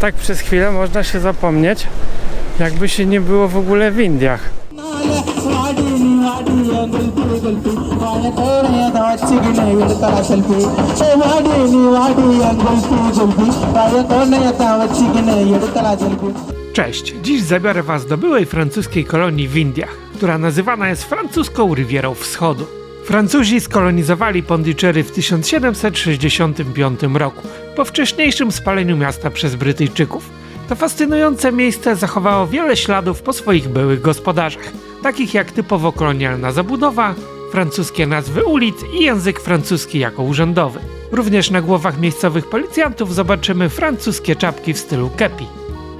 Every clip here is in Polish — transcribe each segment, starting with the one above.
Tak przez chwilę można się zapomnieć, jakby się nie było w ogóle w Indiach. Cześć, dziś zabiorę Was do byłej francuskiej kolonii w Indiach, która nazywana jest francuską Rywierą Wschodu. Francuzi skolonizowali Pondicherry w 1765 roku, po wcześniejszym spaleniu miasta przez Brytyjczyków. To fascynujące miejsce zachowało wiele śladów po swoich byłych gospodarzach, takich jak typowo kolonialna zabudowa, francuskie nazwy ulic i język francuski jako urzędowy. Również na głowach miejscowych policjantów zobaczymy francuskie czapki w stylu kepi.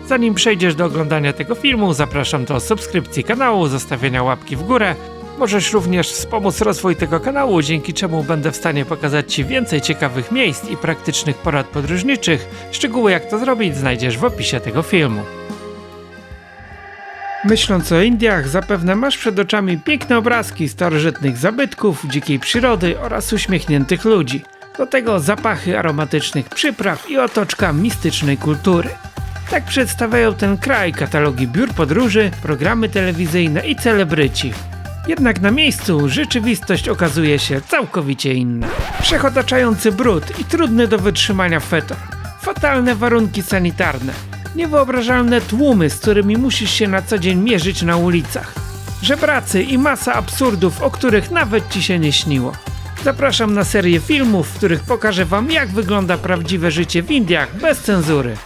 Zanim przejdziesz do oglądania tego filmu, zapraszam do subskrypcji kanału, zostawienia łapki w górę. Możesz również wspomóc rozwój tego kanału, dzięki czemu będę w stanie pokazać Ci więcej ciekawych miejsc i praktycznych porad podróżniczych. Szczegóły jak to zrobić znajdziesz w opisie tego filmu. Myśląc o Indiach, zapewne masz przed oczami piękne obrazki starożytnych zabytków, dzikiej przyrody oraz uśmiechniętych ludzi. Do tego zapachy aromatycznych przypraw i otoczka mistycznej kultury. Tak przedstawiają ten kraj katalogi biur podróży, programy telewizyjne i celebryci. Jednak na miejscu rzeczywistość okazuje się całkowicie inna. Wszechotaczający brud i trudny do wytrzymania fetor. Fatalne warunki sanitarne. Niewyobrażalne tłumy, z którymi musisz się na co dzień mierzyć na ulicach. Żebracy i masa absurdów, o których nawet ci się nie śniło. Zapraszam na serię filmów, w których pokażę wam jak wygląda prawdziwe życie w Indiach bez cenzury.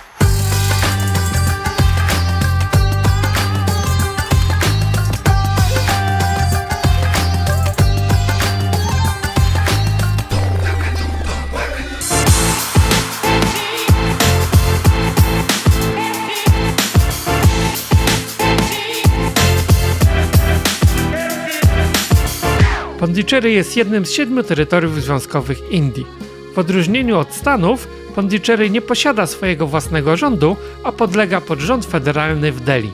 Pondiczery jest jednym z siedmiu terytoriów związkowych Indii. W odróżnieniu od Stanów, Pondiczery nie posiada swojego własnego rządu, a podlega pod rząd federalny w Delhi.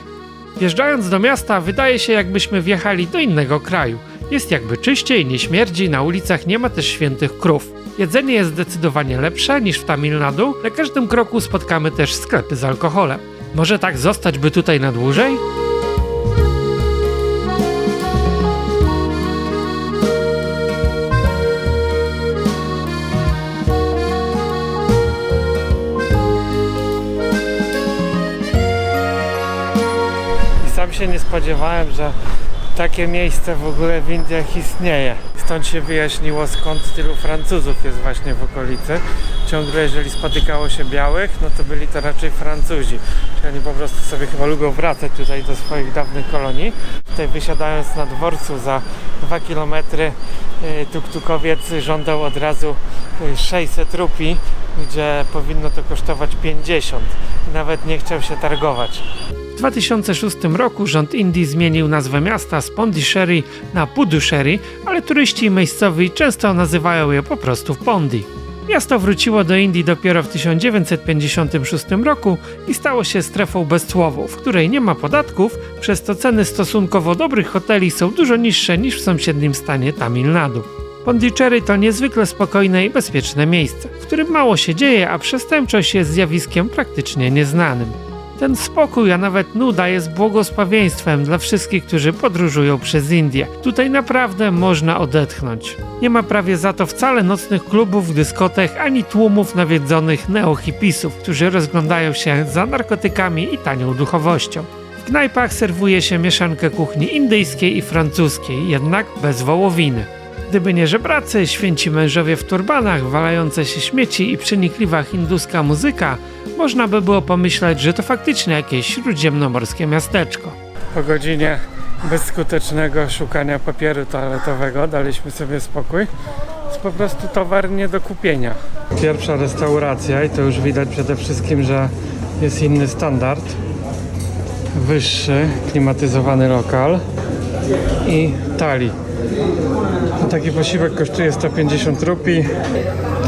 Wjeżdżając do miasta, wydaje się, jakbyśmy wjechali do innego kraju. Jest jakby czyściej, nie śmierdzi, na ulicach nie ma też świętych krów. Jedzenie jest zdecydowanie lepsze niż w Tamil Nadu, na każdym kroku spotkamy też sklepy z alkoholem. Może tak zostać by tutaj na dłużej? Się nie spodziewałem, że takie miejsce w ogóle w Indiach istnieje. Stąd się wyjaśniło skąd tylu Francuzów jest właśnie w okolicy. Ciągle jeżeli spotykało się białych, no to byli to raczej Francuzi. Czyli oni po prostu sobie chyba lubią wracać tutaj do swoich dawnych kolonii. Tutaj wysiadając na dworcu za 2 km tuktukowiec żądał od razu y, 600 rupii, gdzie powinno to kosztować 50. I nawet nie chciał się targować. W 2006 roku rząd Indii zmienił nazwę miasta z Pondiczery na Puducherry, ale turyści miejscowi często nazywają je po prostu Pondi. Miasto wróciło do Indii dopiero w 1956 roku i stało się strefą bezcłową, w której nie ma podatków, przez to ceny stosunkowo dobrych hoteli są dużo niższe niż w sąsiednim stanie Tamil Nadu. Pondiczery to niezwykle spokojne i bezpieczne miejsce, w którym mało się dzieje, a przestępczość jest zjawiskiem praktycznie nieznanym. Ten spokój, a nawet nuda jest błogosławieństwem dla wszystkich, którzy podróżują przez Indię. Tutaj naprawdę można odetchnąć. Nie ma prawie za to wcale nocnych klubów, dyskotek, ani tłumów nawiedzonych neohipisów, którzy rozglądają się za narkotykami i tanią duchowością. W knajpach serwuje się mieszankę kuchni indyjskiej i francuskiej, jednak bez wołowiny. Gdyby nie żebracy, święci mężowie w turbanach, walające się śmieci i przenikliwa hinduska muzyka, można by było pomyśleć, że to faktycznie jakieś śródziemnomorskie miasteczko. Po godzinie bezskutecznego szukania papieru toaletowego daliśmy sobie spokój. Jest po prostu towar nie do kupienia. Pierwsza restauracja i to już widać przede wszystkim, że jest inny standard. Wyższy, klimatyzowany lokal i tali. Taki posiłek kosztuje 150 rupii.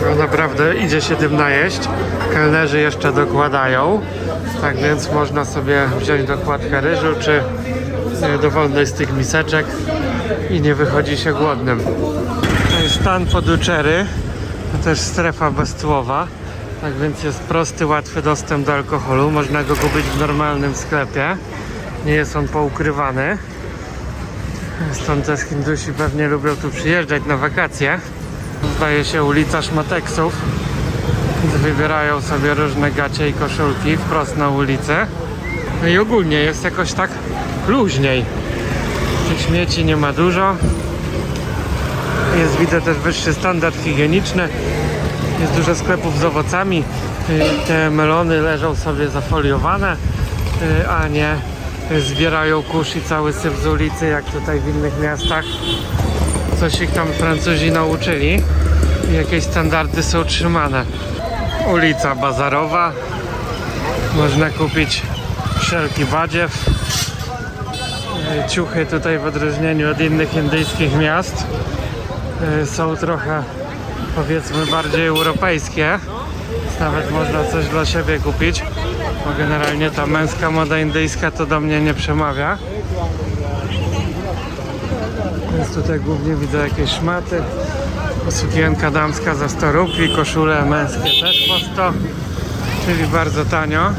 To naprawdę idzie się tym najeść. Kelnerzy jeszcze dokładają. Tak więc można sobie wziąć dokładkę ryżu czy e, dowolnej z tych miseczek i nie wychodzi się głodnym. To jest stan Poduczery, to też strefa bezcłowa. Tak więc jest prosty, łatwy dostęp do alkoholu. Można go kupić w normalnym sklepie. Nie jest on poukrywany. Stąd też Hindusi pewnie lubią tu przyjeżdżać na wakacje. Zdaje się ulica Szmateksów. Wybierają sobie różne gacie i koszulki wprost na ulicę. No i ogólnie jest jakoś tak luźniej. Tych śmieci nie ma dużo. Jest widzę też wyższy standard higieniczny. Jest dużo sklepów z owocami. Y, Te melony leżą sobie zafoliowane, y, a nie zbierają kurz i cały syf z ulicy, jak tutaj w innych miastach. Coś ich tam Francuzi nauczyli. i Jakieś standardy są trzymane. Ulica Bazarowa. Można kupić wszelki badziew. Y, Ciuchy tutaj w odróżnieniu od innych indyjskich miast y, są trochę powiedzmy bardziej europejskie. Nawet można coś dla siebie kupić. Bo generalnie ta męska moda indyjska to do mnie nie przemawia. Więc tutaj głównie widzę jakieś szmaty. Sukienka damska za 100 rupii, koszule męskie też po 100, czyli bardzo tanio.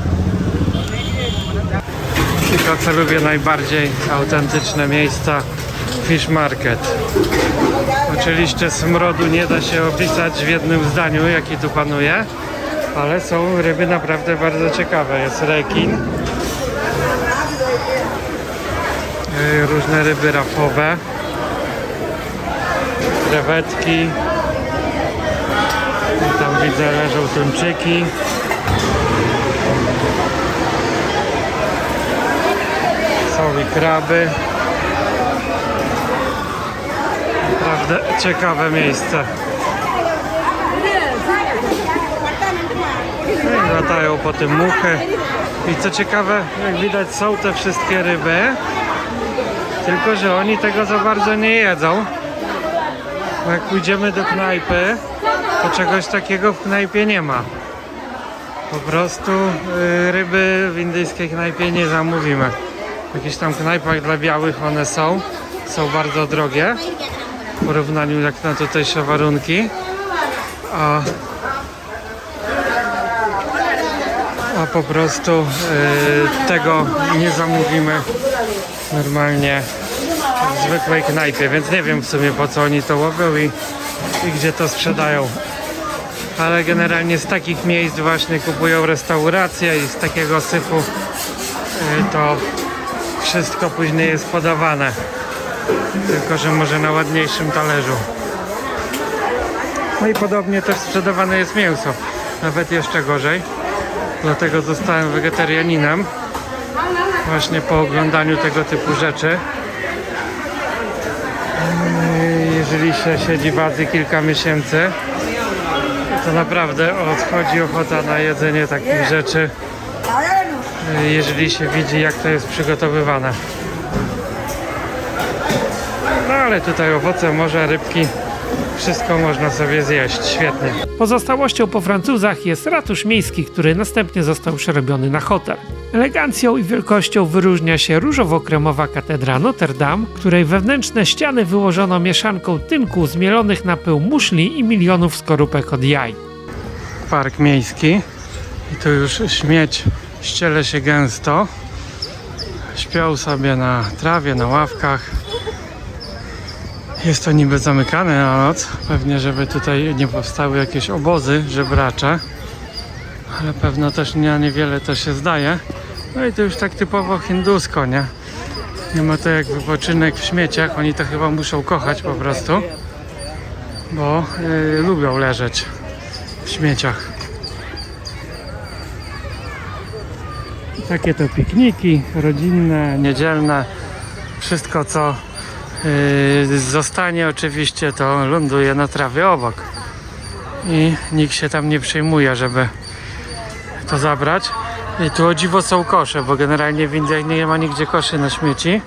I to co lubię najbardziej, autentyczne miejsca, Fish Market. Oczywiście smrodu nie da się opisać w jednym zdaniu, jaki tu panuje, ale są ryby naprawdę bardzo ciekawe. Jest rekin, Yy, różne ryby rafowe, krewetki, tam widzę leżą tuńczyki. Są i kraby. Naprawdę ciekawe miejsce. No i latają po tym muchy. I co ciekawe, jak widać są te wszystkie ryby, tylko że oni tego za bardzo nie jedzą. Jak pójdziemy do knajpy, to czegoś takiego w knajpie nie ma. Po prostu y, ryby w indyjskiej knajpie nie zamówimy. W jakichś tam knajpach dla białych one są. Są bardzo drogie w porównaniu jak na tutejsze warunki. A, a po prostu y, tego nie zamówimy normalnie w zwykłej knajpie, więc nie wiem w sumie po co oni to łowią i, i gdzie to sprzedają. Ale generalnie z takich miejsc właśnie kupują restauracje i z takiego syfu y, to wszystko później jest podawane. Tylko, że może na ładniejszym talerzu. No i podobnie też sprzedawane jest mięso. Nawet jeszcze gorzej. Dlatego zostałem wegetarianinem. Właśnie po oglądaniu tego typu rzeczy. Jeżeli się siedzi w Azji kilka miesięcy, to naprawdę odchodzi ochota na jedzenie takich rzeczy. Jeżeli się widzi, jak to jest przygotowywane. No ale tutaj owoce, morza, rybki, wszystko można sobie zjeść. Świetnie. Pozostałością po Francuzach jest ratusz miejski, który następnie został przerobiony na hotel. Elegancją i wielkością wyróżnia się różowo-kremowa katedra Notre Dame, której wewnętrzne ściany wyłożono mieszanką tynku zmielonych na pył muszli i milionów skorupek od jaj. Park miejski. I tu już śmieć ściele się gęsto. Śpią sobie na trawie, na ławkach. Jest to niby zamykane na noc. Pewnie, żeby tutaj nie powstały jakieś obozy żebracze. Ale pewno też nie, niewiele to się zdaje. No i to już tak typowo hindusko, nie? Nie ma to jak wypoczynek w śmieciach. Oni to chyba muszą kochać po prostu. Bo yy, lubią leżeć w śmieciach. Takie to pikniki rodzinne, niedzielne. Wszystko co zostanie oczywiście to ląduje na trawie obok. I nikt się tam nie przejmuje, żeby to zabrać. I tu o dziwo są kosze, bo generalnie w Indiach nie ma nigdzie koszy na śmieci.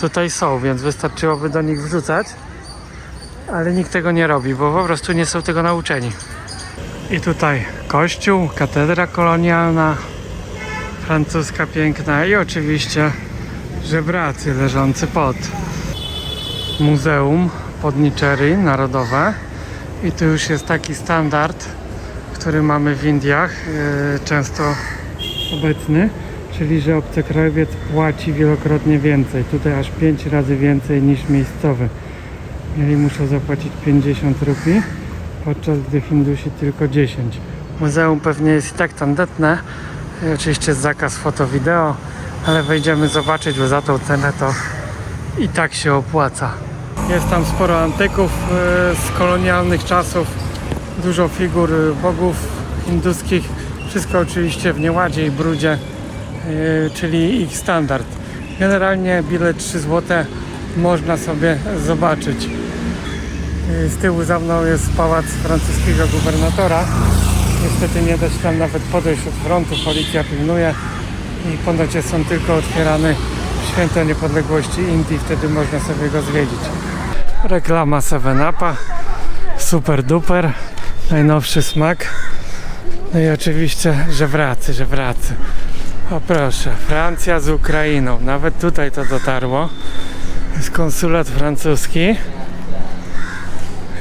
Tutaj są, więc wystarczyłoby do nich wrzucać. Ale nikt tego nie robi, bo po prostu nie są tego nauczeni. I tutaj kościół, katedra kolonialna, francuska piękna i oczywiście żebracy leżący pod Muzeum Podnichery Narodowe. I tu już jest taki standard, który mamy w Indiach, e, często obecny, czyli że obcokrajowiec płaci wielokrotnie więcej. Tutaj aż 5 razy więcej niż miejscowy. Mieli muszą zapłacić 50 rupii, podczas gdy Hindusi tylko 10. Muzeum pewnie jest i tak tandetne. Oczywiście jest zakaz foto-wideo, ale wejdziemy zobaczyć, bo za tą cenę to i tak się opłaca. Jest tam sporo antyków e, z kolonialnych czasów, dużo figur e, bogów hinduskich, wszystko oczywiście w nieładzie i brudzie, e, czyli ich standard. Generalnie bilet 3 zł można sobie zobaczyć. Z tyłu za mną jest pałac francuskiego gubernatora. Niestety nie da się tam nawet podejść od frontu, policja pilnuje i ponoć jest on tylko otwierany w święto niepodległości Indii, wtedy można sobie go zwiedzić. Reklama 7-Upa, super duper, najnowszy smak. No i oczywiście, że wracy, że wracy. O proszę, Francja z Ukrainą, nawet tutaj to dotarło. Jest konsulat francuski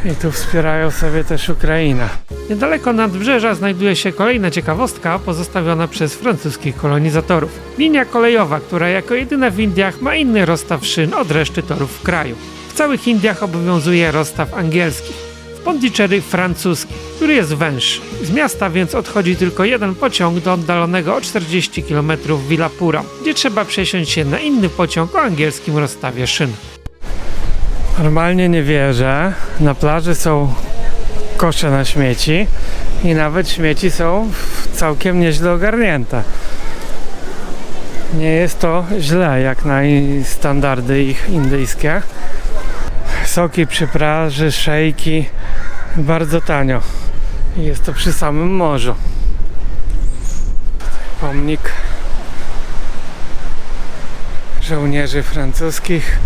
i tu wspierają sobie też Ukrainę. Niedaleko nadbrzeża znajduje się kolejna ciekawostka pozostawiona przez francuskich kolonizatorów. Linia kolejowa, która jako jedyna w Indiach ma inny rozstaw szyn od reszty torów w kraju. W całych Indiach obowiązuje rozstaw angielski. W Pondicherry francuski, który jest węższy. Z miasta więc odchodzi tylko jeden pociąg do oddalonego o 40 km Villapura, gdzie trzeba przesiąść się na inny pociąg o angielskim rozstawie szyn. Normalnie nie wierzę. Na plaży są kosze na śmieci i nawet śmieci są całkiem nieźle ogarnięte. Nie jest to źle jak na standardy ich indyjskie. Soki przy plaży, szejki bardzo tanio. Jest to przy samym morzu. Pomnik żołnierzy francuskich.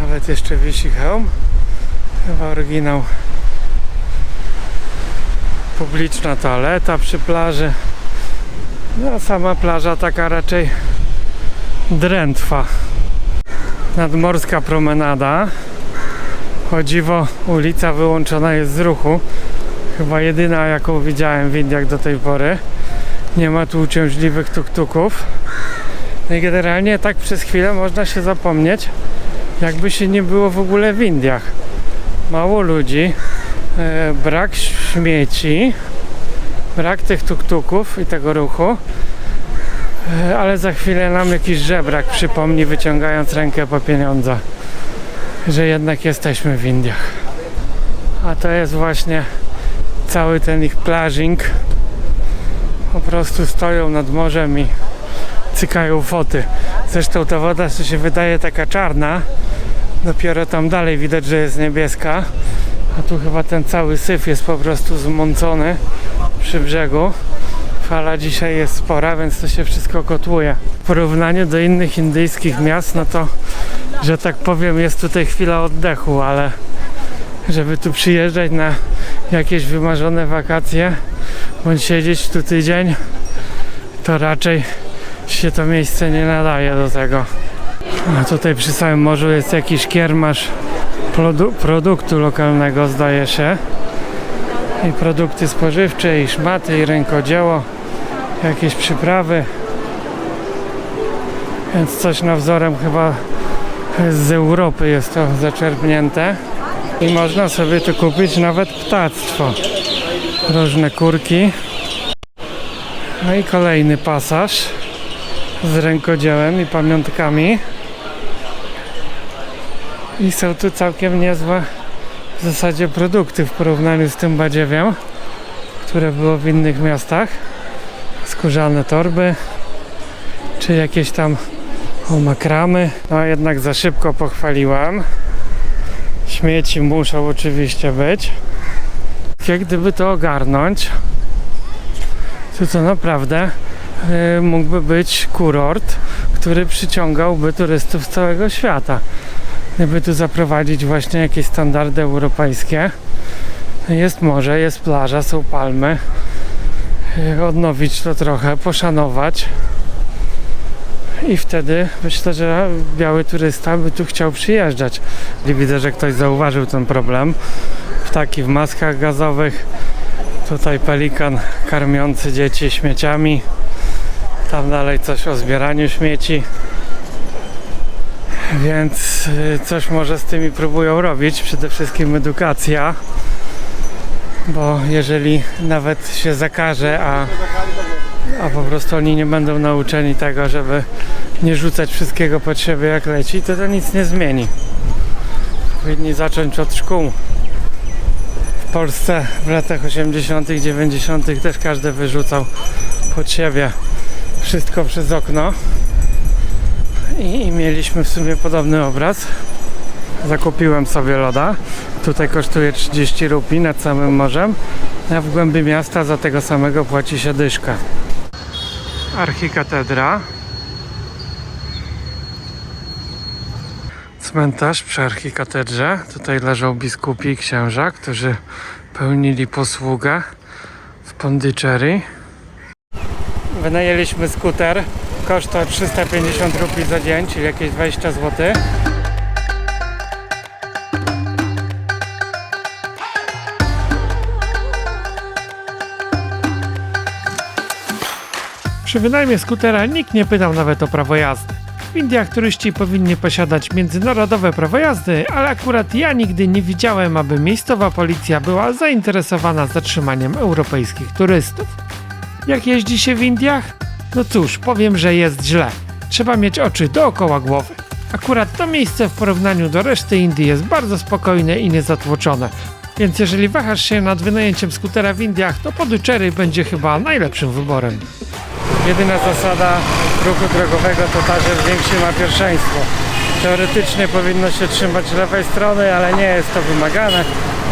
Nawet jeszcze wisi hełm. Chyba oryginał. Publiczna toaleta przy plaży. No a sama plaża taka raczej drętwa. Nadmorska promenada. O dziwo ulica wyłączona jest z ruchu. Chyba jedyna jaką widziałem w Indiach do tej pory. Nie ma tu uciążliwych tuktuków. No i generalnie tak przez chwilę można się zapomnieć, jakby się nie było w ogóle w Indiach. Mało ludzi, e, brak śmieci, brak tych tuktuków i tego ruchu, ale za chwilę nam jakiś żebrak przypomni, wyciągając rękę po pieniądze, że jednak jesteśmy w Indiach. A to jest właśnie cały ten ich plażing. Po prostu stoją nad morzem i cykają foty. Zresztą ta woda co się wydaje taka czarna, dopiero tam dalej widać, że jest niebieska, a tu chyba ten cały syf jest po prostu zmącony przy brzegu. Fala dzisiaj jest spora, więc to się wszystko kotłuje. W porównaniu do innych indyjskich miast, no to, że tak powiem, jest tutaj chwila oddechu, ale żeby tu przyjeżdżać na jakieś wymarzone wakacje, bądź siedzieć tu tydzień, to raczej się to miejsce nie nadaje do tego. A tutaj przy samym morzu jest jakiś kiermasz produ- produktu lokalnego, zdaje się. I produkty spożywcze, i szmaty, i rękodzieło, jakieś przyprawy. Więc coś na wzorem chyba z Europy jest to zaczerpnięte. I można sobie tu kupić nawet ptactwo. Różne kurki. No i kolejny pasaż z rękodziełem i pamiątkami. I są tu całkiem niezłe w zasadzie produkty w porównaniu z tym badziewiem, które było w innych miastach. Skórzane torby, czy jakieś tam o, makramy. No jednak za szybko pochwaliłem. Śmieci muszą oczywiście być. Jak gdyby to ogarnąć, to to naprawdę y, mógłby być kurort, który przyciągałby turystów z całego świata. Gdyby tu zaprowadzić właśnie jakieś standardy europejskie. Jest morze, jest plaża, są palmy. Odnowić to trochę, poszanować. I wtedy myślę, że biały turysta by tu chciał przyjeżdżać. I widzę, że ktoś zauważył ten problem. Ptaki w maskach gazowych, Tutaj pelikan karmiący dzieci śmieciami. Tam dalej coś o zbieraniu śmieci. Więc y, coś może z tymi próbują robić. Przede wszystkim edukacja. Bo jeżeli nawet się zakaże, a, a po prostu oni nie będą nauczeni tego, żeby nie rzucać wszystkiego pod siebie jak leci, to to nic nie zmieni. Powinni zacząć od szkół. W Polsce w latach 80., 90. też każdy wyrzucał pod siebie wszystko przez okno. I, I mieliśmy w sumie podobny obraz. Zakupiłem sobie loda. Tutaj kosztuje 30 rupii nad samym morzem, a w głębi miasta za tego samego płaci się dyszka. Archikatedra. Cmentarz przy archikatedrze. Tutaj leżą biskupi i księża, którzy pełnili posługę w Pondicherry. Wynajęliśmy skuter. Koszt to 350 rupii za dzień, czyli jakieś 20 zł. Przy wynajmie skutera nikt nie pytał nawet o prawo jazdy. W Indiach turyści powinni posiadać międzynarodowe prawo jazdy, ale akurat ja nigdy nie widziałem, aby miejscowa policja była zainteresowana zatrzymaniem europejskich turystów. Jak jeździ się w Indiach? No cóż, powiem, że jest źle. Trzeba mieć oczy dookoła głowy. Akurat to miejsce w porównaniu do reszty Indii jest bardzo spokojne i niezatłoczone. Więc jeżeli wahasz się nad wynajęciem skutera w Indiach, to Puducherry będzie chyba najlepszym wyborem. Jedyna zasada ruchu drogowego to ta, że większy ma pierwszeństwo. Teoretycznie powinno się trzymać lewej strony, ale nie jest to wymagane.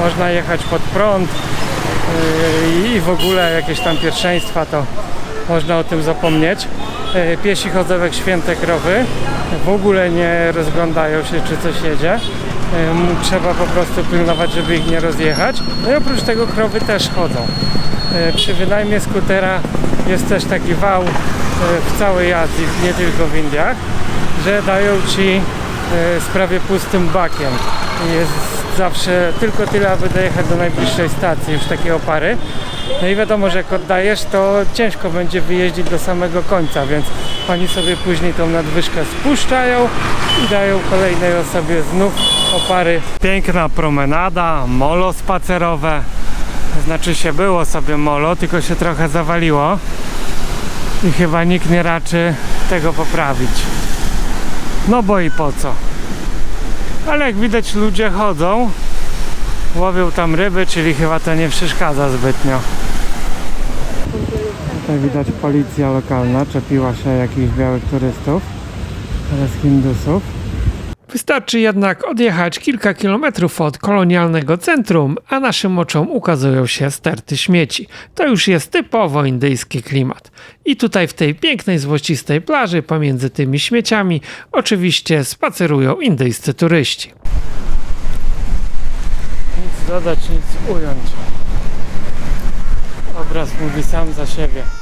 Można jechać pod prąd yy, i w ogóle jakieś tam pierwszeństwa to można o tym zapomnieć. Yy, Piesi chodzą jak święte krowy. W ogóle nie rozglądają się, czy coś jedzie. Ym, Trzeba po prostu pilnować, żeby ich nie rozjechać. No i oprócz tego krowy też chodzą. Przy wynajmie skutera jest też taki wał e, w całej Azji, nie tylko w Indiach, że dają ci e, z prawie pustym bakiem. Jest zawsze tylko tyle, aby dojechać do najbliższej stacji, już takie opary. No i wiadomo, że jak oddajesz, to ciężko będzie wyjeździć do samego końca, więc oni sobie później tą nadwyżkę spuszczają i dają kolejnej osobie znów opary. Piękna promenada, molo spacerowe. Znaczy się było sobie molo, tylko się trochę zawaliło i chyba nikt nie raczy tego poprawić. No bo i po co? Ale jak widać ludzie chodzą, łowią tam ryby, czyli chyba to nie przeszkadza zbytnio. Tutaj widać policja lokalna, czepiła się jakichś białych turystów oraz hindusów. Wystarczy jednak odjechać kilka kilometrów od kolonialnego centrum, a naszym oczom ukazują się sterty śmieci. To już jest typowo indyjski klimat. I tutaj w tej pięknej, złocistej plaży pomiędzy tymi śmieciami oczywiście spacerują indyjscy turyści. Nic dodać, nic ująć. Obraz mówi sam za siebie.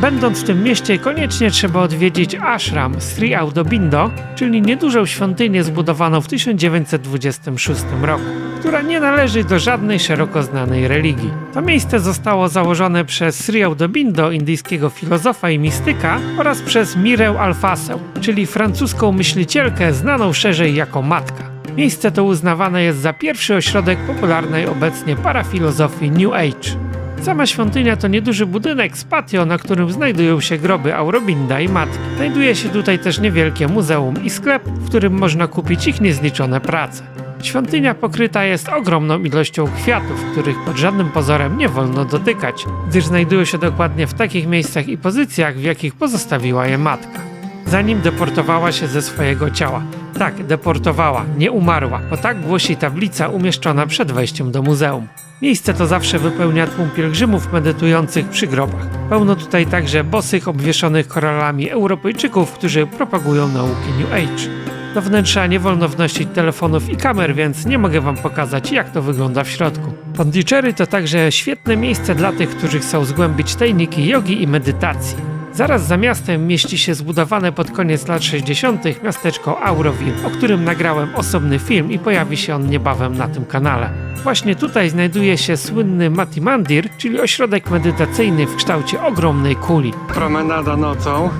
Będąc w tym mieście, koniecznie trzeba odwiedzić ashram Sri Aurobindo, czyli niedużą świątynię zbudowaną w 1926 roku, która nie należy do żadnej szeroko znanej religii. To miejsce zostało założone przez Sri Aurobindo, indyjskiego filozofa i mistyka, oraz przez Mirę Alfasę, czyli francuską myślicielkę znaną szerzej jako matka. Miejsce to uznawane jest za pierwszy ośrodek popularnej obecnie parafilozofii New Age. Sama świątynia to nieduży budynek z patio, na którym znajdują się groby Aurobinda i matki. Znajduje się tutaj też niewielkie muzeum i sklep, w którym można kupić ich niezliczone prace. Świątynia pokryta jest ogromną ilością kwiatów, których pod żadnym pozorem nie wolno dotykać, gdyż znajdują się dokładnie w takich miejscach i pozycjach, w jakich pozostawiła je matka. Zanim deportowała się ze swojego ciała. Tak, deportowała, nie umarła, bo tak głosi tablica umieszczona przed wejściem do muzeum. Miejsce to zawsze wypełnia tłum pielgrzymów medytujących przy grobach. Pełno tutaj także bosych, obwieszonych koralami Europejczyków, którzy propagują nauki New Age. Do wnętrza nie wolno wnosić telefonów i kamer, więc nie mogę wam pokazać, jak to wygląda w środku. Pondicherry to także świetne miejsce dla tych, którzy chcą zgłębić tajniki jogi i medytacji. Zaraz za miastem mieści się zbudowane pod koniec lat 60. miasteczko Auroville, o którym nagrałem osobny film i pojawi się on niebawem na tym kanale. Właśnie tutaj znajduje się słynny Mati Mandir, czyli ośrodek medytacyjny w kształcie ogromnej kuli. Promenada nocą.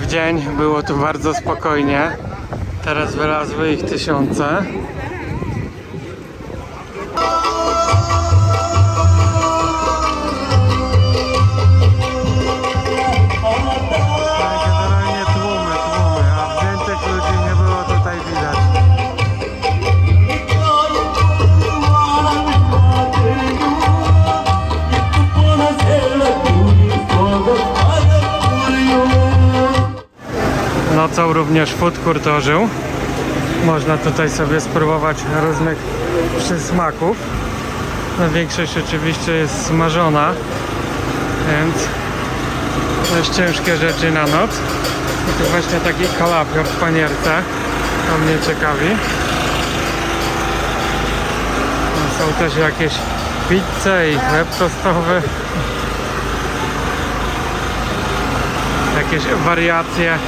W dzień było tu bardzo spokojnie. Teraz wylazły ich tysiące. Nocą również food court. Można tutaj sobie spróbować różnych przysmaków. No, większość oczywiście jest smażona, więc dość ciężkie rzeczy na noc. I tu właśnie taki kalafior w panierce. To mnie ciekawi. No, Są też jakieś pizze i chleb tostowy. Jakieś wariacje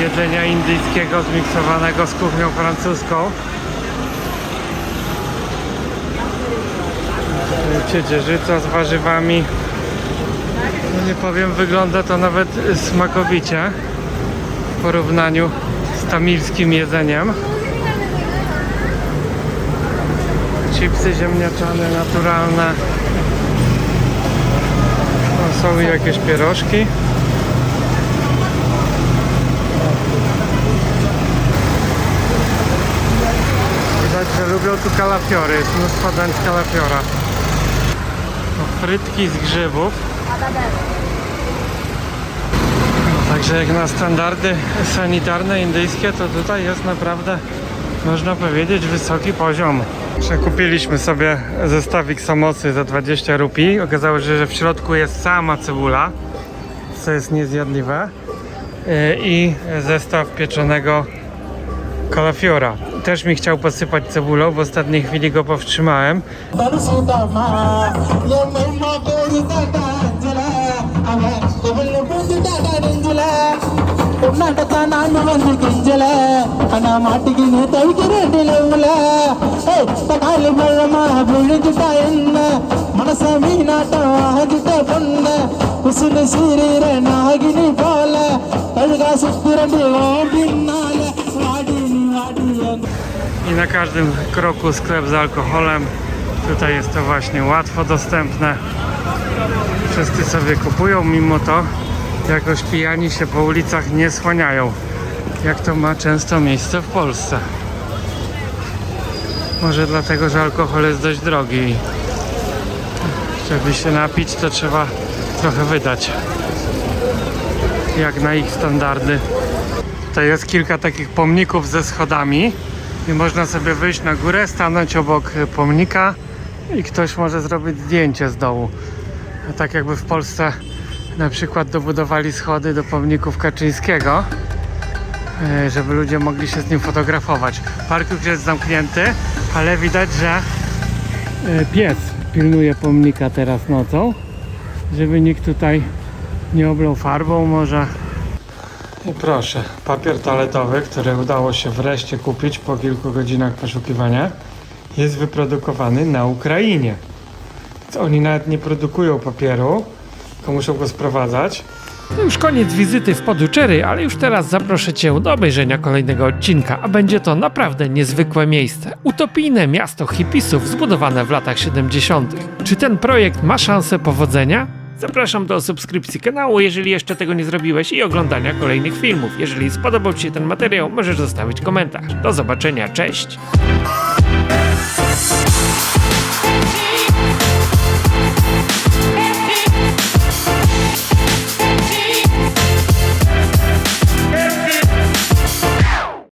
jedzenia indyjskiego zmiksowanego z kuchnią francuską. Ciedzierzyca z warzywami. No nie powiem, wygląda to nawet smakowicie w porównaniu z tamilskim jedzeniem. Chipsy ziemniaczane, naturalne. No, są jakieś pierożki. Widać, że lubią tu kalafiory. Jest mnóstwo z kalafiora. No, frytki z grzybów. No, Także jak na standardy sanitarne indyjskie, to tutaj jest naprawdę, można powiedzieć, wysoki poziom. Przekupiliśmy sobie zestawik samosy za 20 rupii. Okazało się, że w środku jest sama cebula, co jest niezjadliwe. Yy, I zestaw pieczonego kalafiora też mi chciał posypać cebulą, w ostatniej chwili go powstrzymałem. I na każdym kroku sklep z alkoholem. Tutaj jest to właśnie łatwo dostępne. Wszyscy sobie kupują, mimo to jakoś pijani się po ulicach nie słaniają. Jak to ma często miejsce w Polsce. Może dlatego, że alkohol jest dość drogi i żeby się napić, to trzeba trochę wydać. Jak na ich standardy. Tutaj jest kilka takich pomników ze schodami i można sobie wyjść na górę, stanąć obok pomnika i ktoś może zrobić zdjęcie z dołu. A tak jakby w Polsce na przykład dobudowali schody do pomników Kaczyńskiego, e, żeby ludzie mogli się z nim fotografować. Park już jest zamknięty, ale widać, że e, pies pilnuje pomnika teraz nocą, żeby nikt tutaj nie oblał farbą może. I proszę, papier toaletowy, który udało się wreszcie kupić po kilku godzinach poszukiwania, jest wyprodukowany na Ukrainie. Oni nawet nie produkują papieru, tylko muszą go sprowadzać. To już koniec wizyty w Poduczery, ale już teraz zaproszę Cię do obejrzenia kolejnego odcinka, a będzie to naprawdę niezwykłe miejsce. Utopijne miasto hipisów zbudowane w latach 70. Czy ten projekt ma szansę powodzenia? Zapraszam do subskrypcji kanału, jeżeli jeszcze tego nie zrobiłeś i oglądania kolejnych filmów. Jeżeli spodobał Ci się ten materiał, możesz zostawić komentarz. Do zobaczenia, cześć!